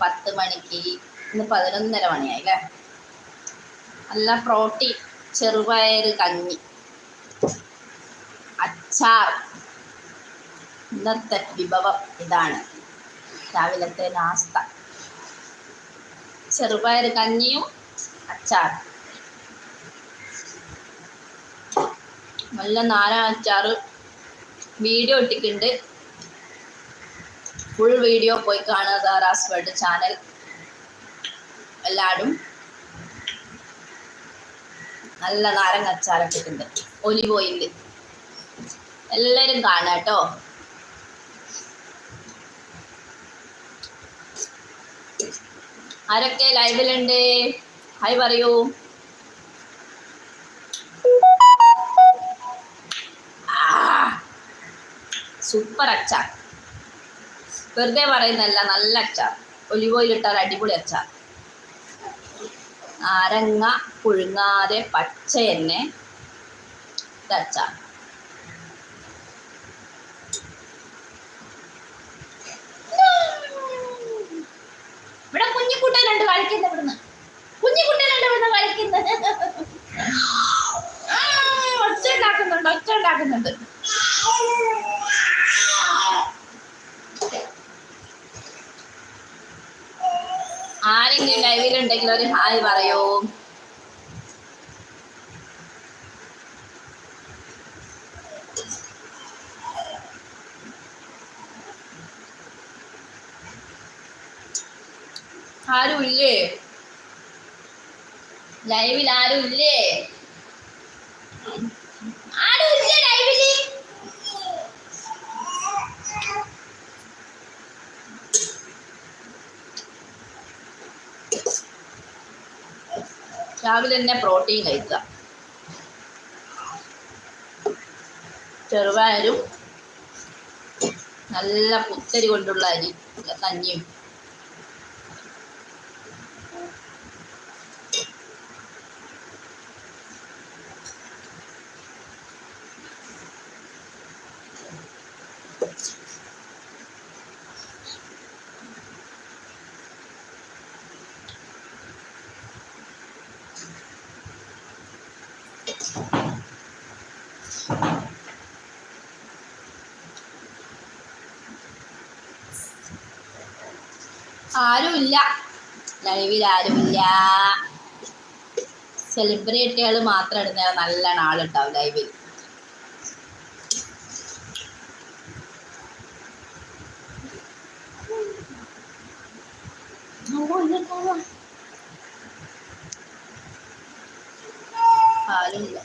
പത്ത് മണിക്ക് ഇന്ന് പതിനൊന്നര മണിയായി അല്ലേ? നല്ല പ്രോട്ടീൻ ചെറുപയർ കഞ്ഞി. അച്ചാർ. ഇന്നത്തെ വിഭവം ഇതാണ്. രാവിലത്തെ നാസ്ത. ചെറുപയർ കഞ്ഞിയും അച്ചാർ നല്ല നാരങ്ങ അച്ചാറ്. വീഡിയോ ഇട്ടിട്ടുണ്ട്. ഫുൾ വീഡിയോ പോയി കാണുക ദാറാസ് വേൾഡ് ചാനൽ എല്ലാവരും നല്ല നാരങ്ങ അച്ചാറൊക്കെ ഇട്ടുണ്ട് ഒലിവ് ഓയിൽ. എല്ലാവരും കാണാം കേട്ടോ. ആരൊക്കെ ലൈവിലുണ്ട് ഹായ് പറയൂ. സൂപ്പർ അച്ചാർ. വെറുതെ പറയുന്നല്ല നല്ല അച്ചാർ. ഒലിവ് ഓയിൽ ഇട്ടാൽ അടിപൊളി അച്ചാർ. നാരങ്ങ പുഴുങ്ങാതെ പച്ച എന്നെ അച്ചാർ. ഇവിടെ കുഞ്ഞിക്കുട്ടനുണ്ട് കളിക്കുന്നത് ഇവിടുന്ന്. കുഞ്ഞിക്കുട്ടനുണ്ട് ഇവിടുന്ന് കളിക്കുന്നത്. ഒച്ച ഉണ്ടാക്കുന്നുണ്ട് ഒച്ച ഉണ്ടാക്കുന്നുണ്ട്. ആരെങ്കിലും ലൈവിലുണ്ടെങ്കിൽ ഒരു ഹായ് പറയൂ? ആരും ഇല്ലേ ലൈവിൽ ആരും ഇല്ലേ ആരും ഇല്ലേ ലൈവിൽ രാവിലെ തന്നെ പ്രോട്ടീൻ കഴിക്കുക. ചെറുപയരും നല്ല പുത്തരി കൊണ്ടുള്ള അരി കഞ്ഞിയും ആരുമില്ല. ലൈവിൽ ആരുമില്ല. സെലിബ്രിറ്റികൾ മാത്രം ഇടുന്ന നല്ല നാളുണ്ടാവും ലൈവിൽ ആരുമില്ല